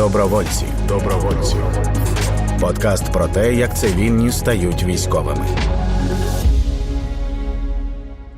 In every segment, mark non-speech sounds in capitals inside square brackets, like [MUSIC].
Добровольці. Добровольці. Подкаст про те, як цивільні стають військовими.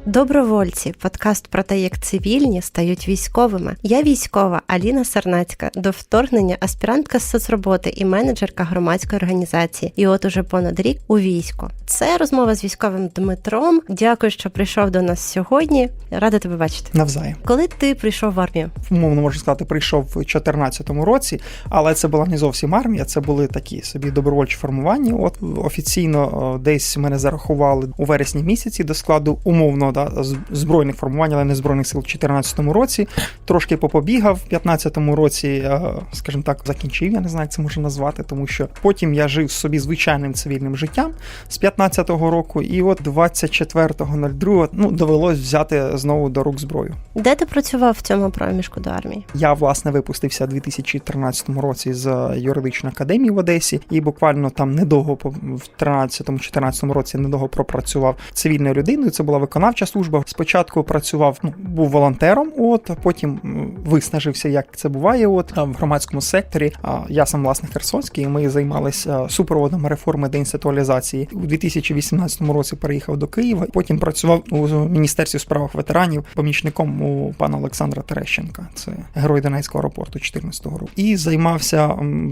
Добровольці подкаст про те, як цивільні стають військовими. Я військова Аліна Сарнацька, до вторгнення аспірантка з соцроботи і менеджерка громадської організації. І от уже понад рік у війську. Це розмова з військовим Дмитром. Дякую, що прийшов до нас сьогодні. Рада тебе бачити. Навзаєм. Коли ти прийшов в армію? Умовно можна сказати, прийшов в 2014 році, але це була не зовсім армія, це були такі собі добровольчі формування. От офіційно десь мене зарахували у вересні місяці до складу умовно да, з- збройних формувань, але не збройних сил в 2014 році. Трошки попобігав в 2015 році, е, скажімо так, закінчив. Я не знаю, як це можна назвати, тому що потім я жив собі звичайним цивільним життям з 15-го року, і от 24.02 ну довелось взяти знову до рук зброю. Де ти працював в цьому проміжку до армії? Я власне випустився у 2013 році з юридичної академії в Одесі, і буквально там недовго в 13-14 році недовго пропрацював цивільною людиною. Це була виконавча служба. Спочатку працював, ну був волонтером. От потім виснажився, як це буває. От в громадському секторі. А я сам власне Херсонський. і Ми займалися супроводом реформи деінституалізації. У 2018 році переїхав до Києва. Потім працював у міністерстві у ветеранів помічником у пана Олександра Терещенка. Це герой Донецького аеропорту 14 року. І займався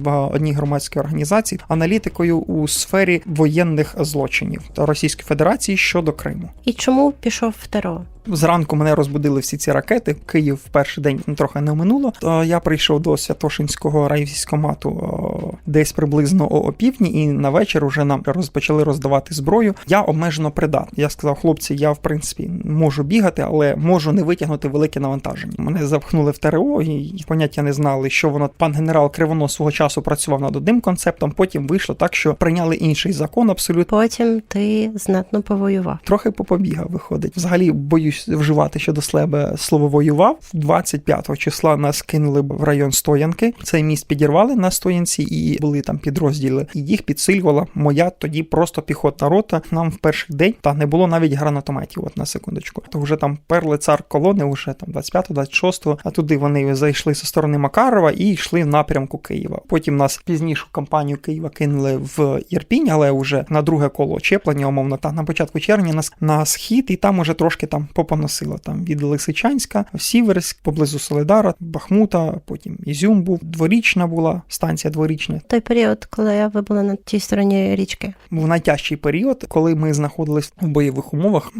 в одній громадській організації аналітикою у сфері воєнних злочинів та Російської Федерації щодо Криму. І чому пішов в ТРО? Зранку мене розбудили всі ці ракети. Київ в перший день трохи не минуло. То я прийшов до Святошинського райвійськомату десь приблизно о опівдні, і на вечір уже нам розпочали роздавати зброю. Я обмежено придатний. Я сказав, хлопці, я в принципі можу бігати, але можу не витягнути велике навантаження. Мене запхнули в ТРО і поняття не знали, що воно. Пан генерал Кривонос свого часу працював над одним концептом. Потім вийшло так, що прийняли інший закон. Абсолютно Потім ти знатно повоював. трохи попобігав. Виходить. Взагалі боюсь вживати щодо себе слово воював. 25 числа нас кинули в район Стоянки. Цей міст підірвали на Стоянці, і були там підрозділи. І їх підсилювала моя тоді просто піхотна рота. Нам в перший день та не було навіть гранатометів. От на секундочку. То вже там перли цар колони, вже там 25 26 а туди вони зайшли зі сторони Макарова і йшли в напрямку Києва. Потім нас пізніше в кампанію Києва кинули в Ірпінь, але вже на друге коло очеплення, умовно, та на початку червня нас на схід, і там уже трошки там попоносило. Там від Лисичанська, в Сіверськ, поблизу Соледара, Бахмута, потім Ізюм був, дворічна була, станція дворічна. Той період, коли ви були на тій стороні річки. Був найтяжчий період, коли ми знаходились в бойових умовах.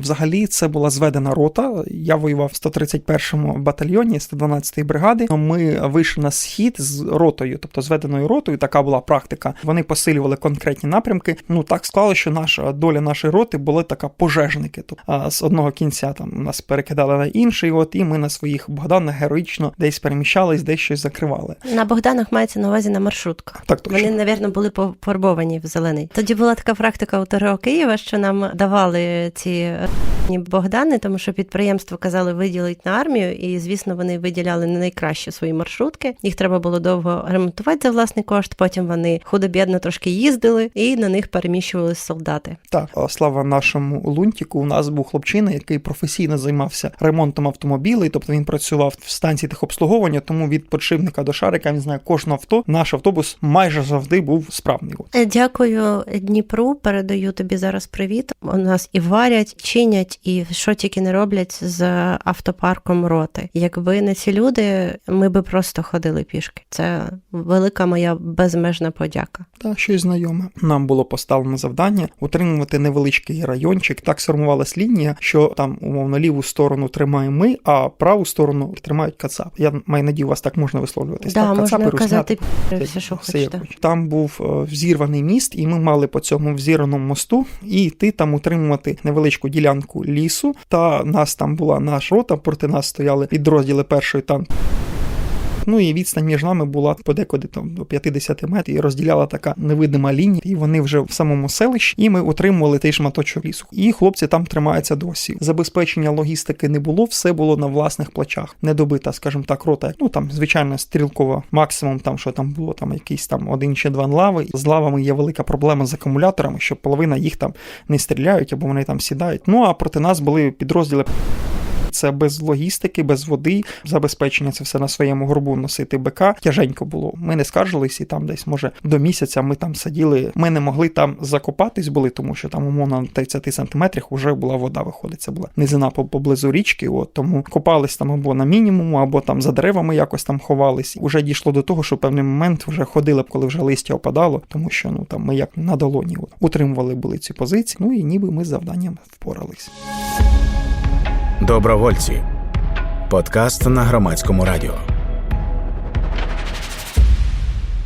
Взагалі це була зведена рота. Я воював в 131-му батальйоні 112-ї бригади. Ми вийшли на схід з ротою, тобто зведеною ротою. Така була практика. Вони посилювали конкретні напрямки. Ну так склало, що наша доля нашої роти були така пожежники. Тобто з одного кінця там нас перекидали на інший, от і ми на своїх Богданах героїчно десь переміщались, десь щось закривали. На Богданах мається на увазі на маршрутках. Так точно. Вони, навірно, були пофарбовані в зелений. Тоді була така практика у ТРО Києва, що нам давали ці р**ні Богдани, тому що підприємство казали виділить на армію, і звісно, вони виділяли не найкраще свої маршрутки. Їх треба було довго ремонтувати за власний кошт. Потім вони худо-бідно трошки їздили, і на них переміщувались солдати. Так, слава нашому лунтіку. У нас був хлопчина, який професійно займався ремонтом автомобілей, тобто він працював в станції техобслуговування, тому від подшипника до шарика він знає кожне авто. Наш автобус майже завжди був справний. Е, Дякую Дніпру. Передаю тобі зараз привіт. У нас і варять, чинять, і що тільки не роблять з автопарком роти. Якби не ці люди, ми би просто ходили пішки. Це велика моя безмежна подяка. Та щось знайоме. Нам було поставлено завдання утримувати невеличкий райончик. Так сформувалась лінія, що там умовно ліву сторону тримаємо ми, а праву сторону тримають кацап. Я маю надію, вас так можна висловлюватися. Да, так, можна казати все, що Все хочете. Там був е, взірваний міст, і ми мали по цьому взірваному мосту і йти там утримувати невеличку ділянку лісу. Та нас там була наша рота, проти нас стояли підрозділи першої там. Ну і відстань між нами була подекуди там до 50 метрів і розділяла така невидима лінія, і вони вже в самому селищі, і ми утримували той шматочок лісу. І хлопці там тримаються досі. Забезпечення логістики не було, все було на власних плечах. Не добита, скажімо так, рота. Ну там звичайно стрілкова, максимум там, що там було, там якийсь там один чи два лави. З лавами є велика проблема з акумуляторами, що половина їх там не стріляють або вони там сідають. Ну а проти нас були підрозділи це без логістики, без води, забезпечення це все на своєму горбу носити БК. Тяженько було. Ми не скаржились, і там десь, може, до місяця ми там сиділи. Ми не могли там закопатись були, тому що там умовно на 30 сантиметрах вже була вода. Виходить, це була низина поблизу річки. От тому копались там або на мінімуму, або там за деревами якось там ховались. Уже дійшло до того, що певний момент вже ходили б, коли вже листя опадало, тому що ну там ми як на долоні от, утримували були ці позиції. Ну і ніби ми з завданням впорались. Добровольці. Подкаст на громадському радіо.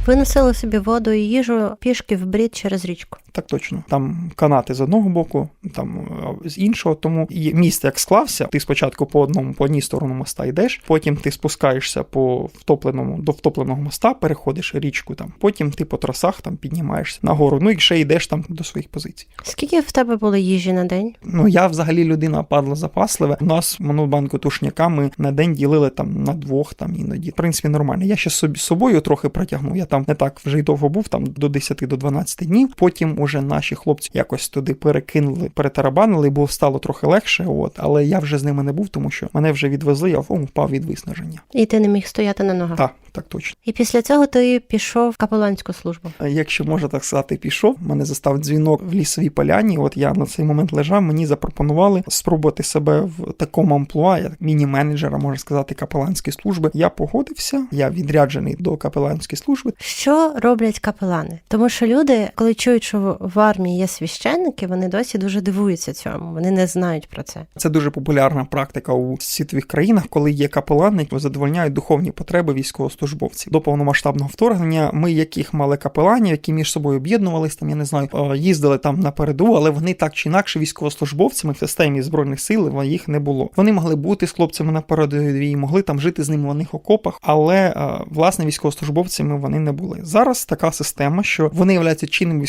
Ви носили собі воду і їжу пішки в брід через річку. Так точно. Там канати з одного боку, там е, з іншого. Тому і міст як склався. Ти спочатку по одному, по одній сторону моста йдеш, потім ти спускаєшся по втопленому до втопленого моста, переходиш річку там. Потім ти по трасах там піднімаєшся нагору. Ну і ще йдеш там до своїх позицій. Скільки в тебе було їжі на день? Ну я взагалі людина падла запаслива. У нас монобанку тушняка ми на день ділили там на двох, там іноді. В принципі, нормально. Я ще собі з собою трохи протягнув. Я там не так вже й довго був, там до 10 до 12 днів. Потім уже наші хлопці якось туди перекинули, перетарабанили, бо стало трохи легше. От, але я вже з ними не був, тому що мене вже відвезли, я впав від виснаження. І ти не міг стояти на ногах. Так, так точно. І після цього ти пішов в капеланську службу. Е, Якщо можна так сказати, пішов. Мене застав дзвінок в лісовій поляні. От я на цей момент лежав. Мені запропонували спробувати себе в такому амплуа, як міні-менеджера, можна сказати, капеланської служби. Я погодився. Я відряджений до капеланської служби. Що роблять капелани? Тому що люди, коли чують, що в армії є священники, вони досі дуже дивуються цьому. Вони не знають про це. Це дуже популярна практика у світових країнах, коли є капелани, які задовольняють духовні потреби військовослужбовців. До повномасштабного вторгнення ми, яких мали капеланів, які між собою об'єднувались, там я не знаю, е, їздили там на переду, але вони так чи інакше військовослужбовцями в системі збройних сил їх не було. Вони могли бути з хлопцями на передовій, могли там жити з ними в них окопах, але е, власне військовослужбовцями вони не були. Зараз така система, що вони являються чинними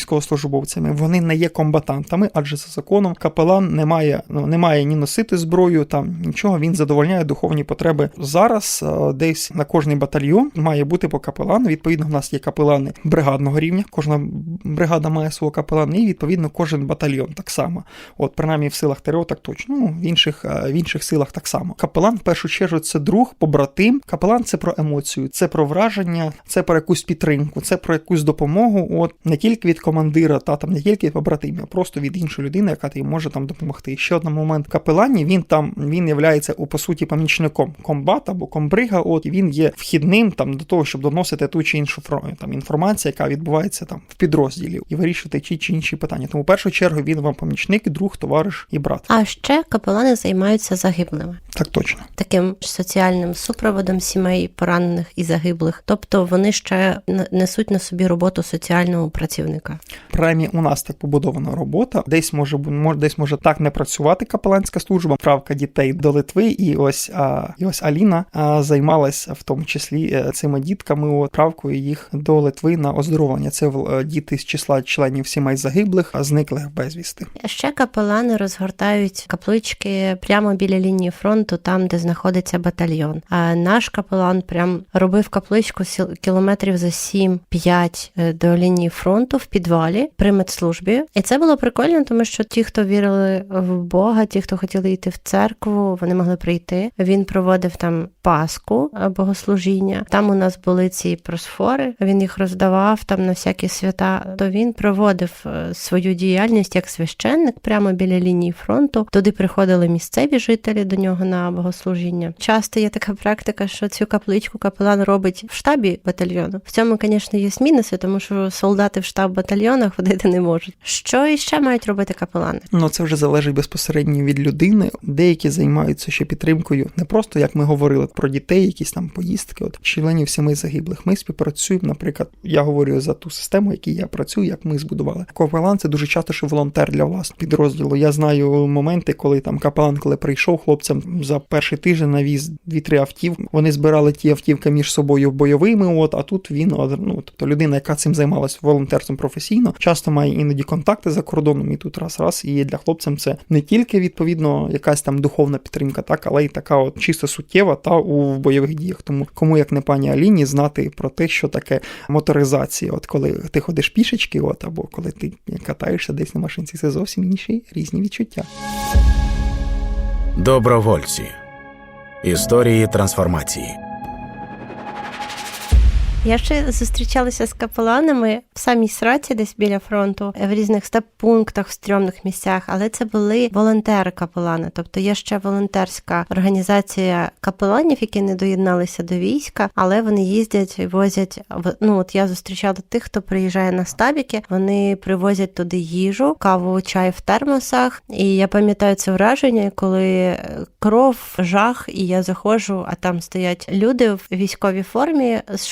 військовослужбовцями, вони не є комбатантами, адже за законом капелан не має, ну, не має ні носити зброю, там нічого. Він задовольняє духовні потреби. Зараз е, десь на кожний батальйон має бути по капелану. Відповідно, в нас є капелани бригадного рівня. Кожна бригада має свого капелана, і відповідно кожен батальйон так само. От принаймні в силах ТРО так точно. Ну в інших е, в інших силах так само. Капелан в першу чергу це друг, побратим. Капелан це про емоцію, це про враження, це про якусь підтримку, це про якусь допомогу. От не тільки від командира, та там не тільки від побратимів, а просто від іншої людини, яка тобі може там допомогти. Ще один момент капелані. Він там він являється у по суті помічником комбата або комбрига. От і він є вхідним там до того, щоб доносити ту чи іншу там інформацію, яка відбувається там в підрозділі, і вирішувати ті чи інші питання. Тому в першу чергу він вам помічник, друг, товариш і брат. А ще капелани займаються загиблими. Так точно. Таким соціальним супроводом сімей поранених і загиблих, тобто вони ще несуть на собі роботу соціального працівника. Принаймні у нас так побудована робота. Десь може бу- мож- десь може так не працювати капеланська служба, правка дітей до Литви. І ось а, і ось Аліна а, займалась в тому числі е, цими дітками. От, правкою їх до Литви на оздоровлення. Це е, діти з числа членів сімей загиблих, а зниклих безвісти. Ще капелани розгортають каплички прямо біля лінії фронту, там де знаходиться батальйон. А наш капелан прям робив капличку кілометрів за 7-5 е, до лінії фронту в підвалі при медслужбі. І це було прикольно, тому що ті, хто вірили в Бога, ті, хто хотіли йти в церкву, вони могли прийти. Він проводив там Пасху е, богослужіння. Там у нас були ці просфори. Він їх роздавав там на всякі свята. То він проводив е, свою діяльність як священник прямо біля лінії фронту. Туди приходили місцеві жителі до нього на богослужіння. Часто є така практика, що цю капличку капелан робить в штабі батальйону. В цьому, звісно, є мінуси, тому що солдати в штаб батальйонах ходити не можуть. Що іще мають робити капелани? Ну це вже залежить безпосередньо від людини. Деякі займаються ще підтримкою, не просто як ми говорили про дітей, якісь там поїздки, от членів сімей загиблих. Ми співпрацюємо. Наприклад, я говорю за ту систему, якій я працюю, як ми збудували. Капелан це дуже часто що волонтер для власного підрозділу. Я знаю моменти, коли там капелан, коли прийшов хлопцям за перший тиждень навіз дві-три автівки. Вони збирали ті автівки між собою бойовими. От а тут він ну, тобто людина, яка цим займалась волонтерством професійно, часто має іноді контакти за кордоном, і тут раз раз і для хлопцям це не тільки відповідно якась там духовна підтримка, так але й така от чисто суттєва та у бойових діях. Тому кому як не пані Аліні знати про те, що таке моторизація. От коли ти ходиш пішечки, от або коли ти катаєшся десь на машинці, це зовсім інші різні відчуття. Добровольці. Історії трансформації. Я ще зустрічалася з капеланами в самій сраці, десь біля фронту, в різних стаб-пунктах, в стрьомних місцях, але це були волонтери капелани. Тобто є ще волонтерська організація капеланів, які не доєдналися до війська, але вони їздять і возять. Ну от я зустрічала тих, хто приїжджає на стабіки. Вони привозять туди їжу, каву, чай в термосах. І я пам'ятаю це враження, коли кров, жах, і я заходжу, а там стоять люди в військовій формі з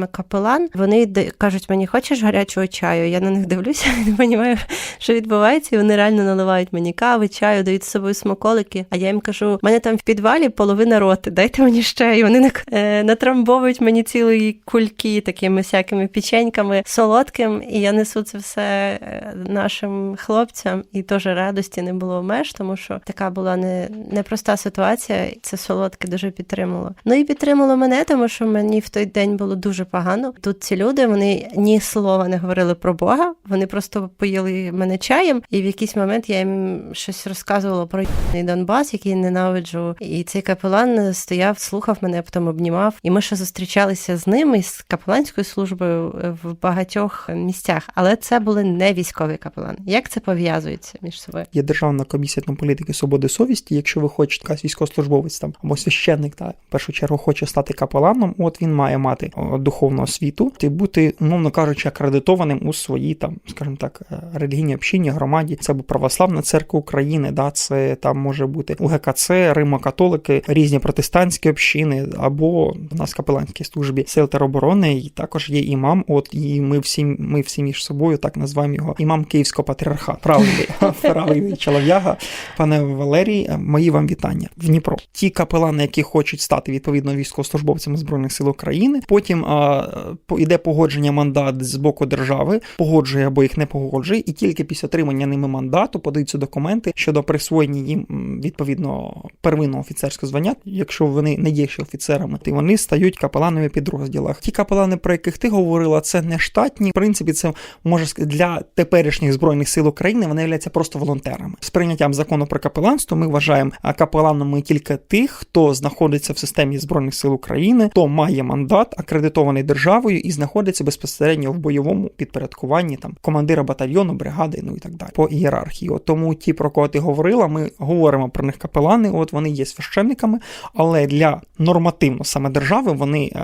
шевронами капелан. Вони кажуть мені, хочеш гарячого чаю? Я на них дивлюся, [LAUGHS] не розумію, що відбувається. І вони реально наливають мені кави, чаю, дають з собою смаколики. А я їм кажу: в мене там в підвалі половина роти, дайте мені ще. І вони е, натрамбовують мені цілої кульки такими всякими печеньками солодким. І я несу це все е, нашим хлопцям. І теж радості не було меж, тому що така була не, непроста ситуація. Це солодке дуже підтримало. Ну і підтримало мене, тому що мені в той день було дуже погано. Тут ці люди вони ні слова не говорили про Бога. Вони просто поїли мене чаєм, і в якийсь момент я їм щось розказувала про Донбас, який ненавиджу. І цей капелан стояв, слухав мене, а потім обнімав. І ми ще зустрічалися з ним і з капеланською службою в багатьох місцях. Але це були не військові капелани. Як це пов'язується між собою? Є державна комісія там, політики свободи совісті. Якщо ви хочете якась військовослужбовець там або священник, та в першу чергу хоче стати капеланом, от він має мати о, духовну освіту і бути, умовно кажучи, акредитованим у своїй там, скажімо так, е, релігійній общині, громаді. Це або православна церква України, да, це там може бути УГКЦ, Римо-католики, різні протестантські общини, або в нас капеланській службі сил тероборони, і також є імам. От і ми всі ми всі між собою так називаємо його імам Київського патріархату. Правильний, [LAUGHS] правильний чолов'яга, пане Валерій, мої вам вітання в Дніпро. Ті капелани, які хочуть стати відповідно військовослужбовцями збройних сил України, потім а, по- іде погодження мандат з боку держави, погоджує або їх не погоджує, і тільки після отримання ними мандату подаються документи щодо присвоєння їм відповідно первинного офіцерського звання, якщо вони не є ще офіцерами, то вони стають капеланами підрозділах. Ті капелани, про яких ти говорила, це не штатні. В принципі, це може для теперішніх збройних сил України вони являються просто волонтерами. З прийняттям закону про капеланство ми вважаємо капеланами тільки тих, хто знаходиться в системі збройних сил України, хто має мандат, акредитований державою і знаходиться безпосередньо в бойовому підпорядкуванні там командира батальйону, бригади, ну і так далі по ієрархії. От тому ті, про кого ти говорила, ми говоримо про них капелани. От вони є священниками, але для нормативно саме держави вони е,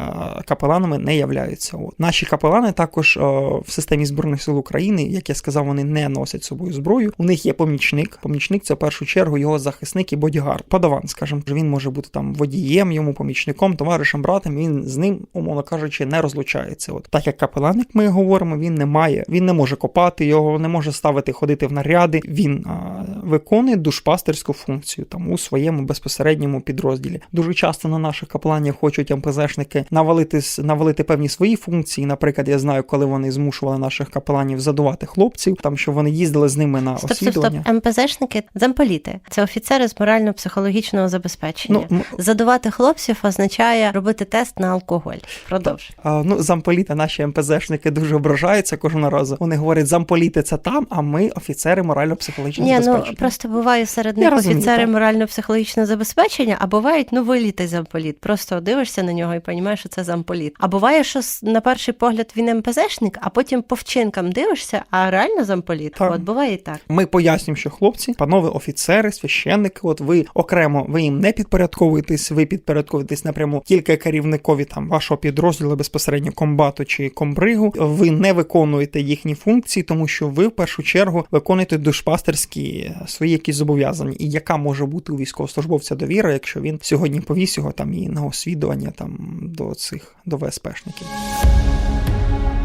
капеланами не являються. От наші капелани також е, в системі збройних сил України, як я сказав, вони не носять собою зброю. У них є помічник. Помічник це в першу чергу його захисник і бодігард. Подаван, скажімо, він може бути там водієм, йому помічником, товаришем, братом. Він з ним, умовно кажучи, не розлучається. От так як капелан, як ми говоримо, він не має, він не може копати його, не може ставити ходити в наряди. Він а, виконує душпастерську функцію там у своєму безпосередньому підрозділі. Дуже часто на наших капеланів хочуть МПЗшники навалити навалити певні свої функції. Наприклад, я знаю, коли вони змушували наших капеланів задувати хлопців, там що вони їздили з ними на Стоп, стоп, стоп. МПЗшники замполіти. Це офіцери з морально-психологічного забезпечення. Ну, Задувати хлопців означає робити тест на алкоголь. Продовж. А, ну, замполіти, наші МПЗшники дуже ображаються кожного разу. Вони говорять, замполіти це там, а ми офіцери морально-психологічного Ні, ну забезпечення. просто буває серед них розумію, офіцери так. морально-психологічного забезпечення, а бувають ну виліти замполіт. Просто дивишся на нього і розумієш, що це замполіт. А буває, що на перший погляд він МПЗшник, а потім по вчинкам дивишся, а реально замполіт. Так. От буває і так. Ми пояснюємо, що хлопці, панове офіцери, священники, от ви окремо ви їм не підпорядковуєтесь, ви підпорядковуєтесь напряму тільки керівникові там вашого підрозділу безпосередньо комбату чи комбригу. Ви не виконуєте їхні функції, тому що ви в першу чергу виконуєте душпастерські е, свої якісь зобов'язання. І яка може бути у військовослужбовця довіра, якщо він сьогодні повіс його там і на освідування там до цих до ВСПшників.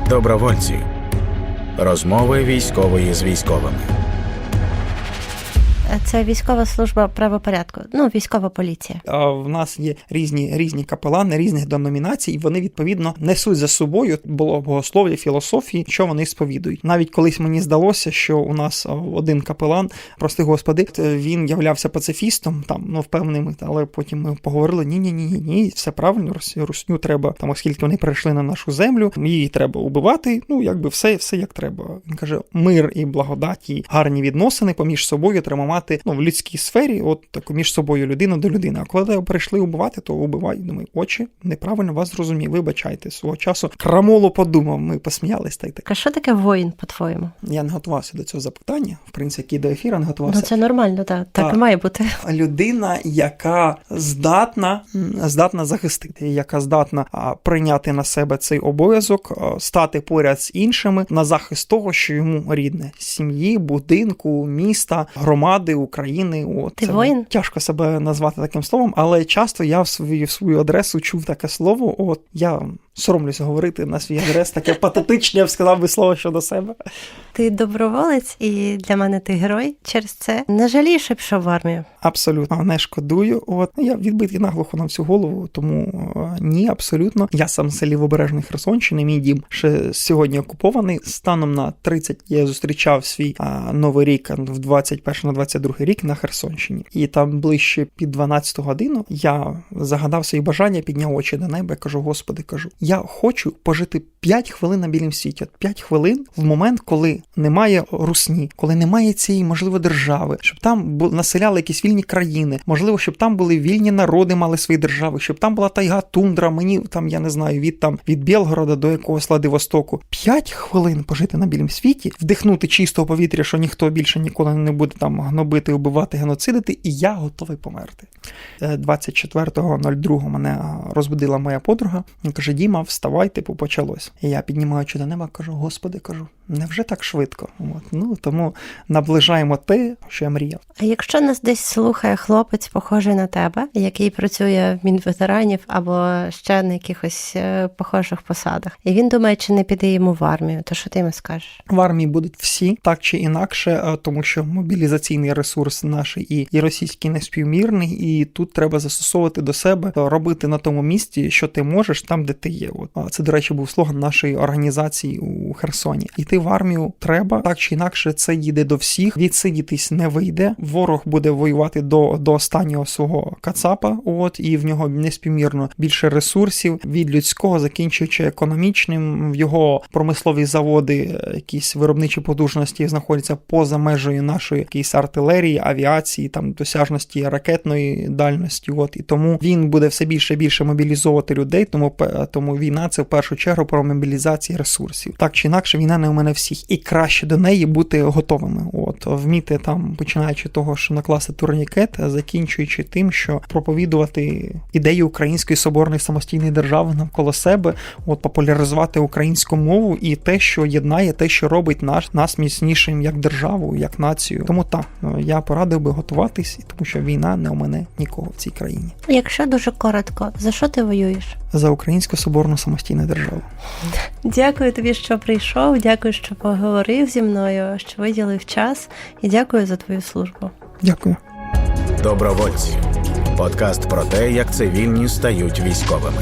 Добровольці. Розмови військової з військовими. Це військова служба правопорядку, ну військова поліція. В нас є різні різні капелани різних деномінацій, і вони відповідно несуть за собою було богослов'я, філософії, що вони сповідують. Навіть колись мені здалося, що у нас один капелан, прости господи, е, він являвся пацифістом, там ну впевненим, але потім ми поговорили: ні, ні, ні, ні, ні, все правильно, русню треба там, оскільки вони прийшли на нашу землю, її треба убивати. Ну якби все, все як треба. Він каже: мир і благодать, і гарні відносини поміж собою треба допомагати ну, в людській сфері, от таку між собою людина до людини. А коли прийшли убивати, то убивай. Думаю, очі, неправильно вас зрозумів. Вибачайте, свого часу крамолу подумав. Ми посміялись та й так. А що таке воїн, по-твоєму? Я не готувався до цього запитання. В принципі, до ефіру не готувався. Ну це нормально, так. Так Так. і має бути. людина, яка здатна, здатна захистити, яка здатна а, прийняти на себе цей обов'язок, стати поряд з іншими на захист того, що йому рідне сім'ї, будинку, міста, громади, України. От Ти це воїн? тяжко себе назвати таким словом, але часто я в свою, в свою адресу чув таке слово. От я соромлюся говорити на свій адрес таке патетичне, я б сказав би слово щодо себе. Ти доброволець, і для мене ти герой. Через це не жалієш, що пішов в армію. Абсолютно не шкодую. От ну, я відбитий наглухо на всю голову, тому е, ні, абсолютно. Я сам з селі Обережний Херсонщини. Мій дім ще сьогодні окупований. Станом на 30 я зустрічав свій а, новий рік в 21 на 22 рік на Херсонщині. І там ближче під 12 годину я загадав свої бажання, підняв очі до неба. Кажу, господи, кажу, я хочу пожити 5 хвилин на білім світі. От 5 хвилин в момент, коли немає русні, коли немає цієї можливо держави, щоб там населяли якісь вільні країни, можливо, щоб там були вільні народи, мали свої держави, щоб там була тайга, тундра. Мені там я не знаю від там від Білгорода до якогось Владивостоку. 5 хвилин пожити на білім світі, вдихнути чистого повітря, що ніхто більше ніколи не буде там гнобити, убивати, геноцидити, і я готовий померти. Е, 24.02 мене розбудила моя подруга. Каже: Діма, вставай, типу, почалось. І я піднімаю очі до неба, кажу: Господи, кажу, невже так швидко? От, ну тому наближаємо те, що я мріяв. А якщо нас десь слухає хлопець, похожий на тебе, який працює в Мінветеранів або ще на якихось е, похожих посадах, і він думає, чи не піде йому в армію, то що ти йому скажеш? В армії будуть всі так чи інакше, е, тому що мобілізаційний ресурс наш і, і російський неспівмірний, і тут треба застосовувати до себе, робити на тому місці, що ти можеш, там, де ти є. От це, до речі, був слоган нашої організації у Херсоні. Іти в армію треба так чи інакше. Це їде до всіх. Відсидітись не вийде. Ворог буде воювати до, до останнього свого кацапа. От і в нього неспівмірно більше ресурсів від людського, закінчуючи економічним. В його промислові заводи, е, якісь виробничі потужності знаходяться поза межею нашої якоїсь артилерії, авіації, там досяжності ракетної дальності. От і тому він буде все більше і більше мобілізовувати людей. Тому пе- тому війна це в першу чергу про мобілізацію ресурсів. Так чи інакше, війна не у мене всіх, і краще до неї бути готовими. От вміти там, починаючи того, що накласти турнікет, закінчуючи тим, що проповідувати ідею української соборної самостійної держави навколо себе, от популяризувати українську мову і те, що єднає, те, що робить наш нас міцнішим як державу, як націю. Тому так я порадив би готуватись, тому що війна не у мене нікого в цій країні. Якщо дуже коротко, за що ти воюєш? За українську соборну самостійну державу. Дякую тобі, що прийшов. Дякую, що поговорив зі мною, що виділив час, і дякую за твою службу. Дякую. Добровольці. Подкаст про те, як цивільні стають військовими.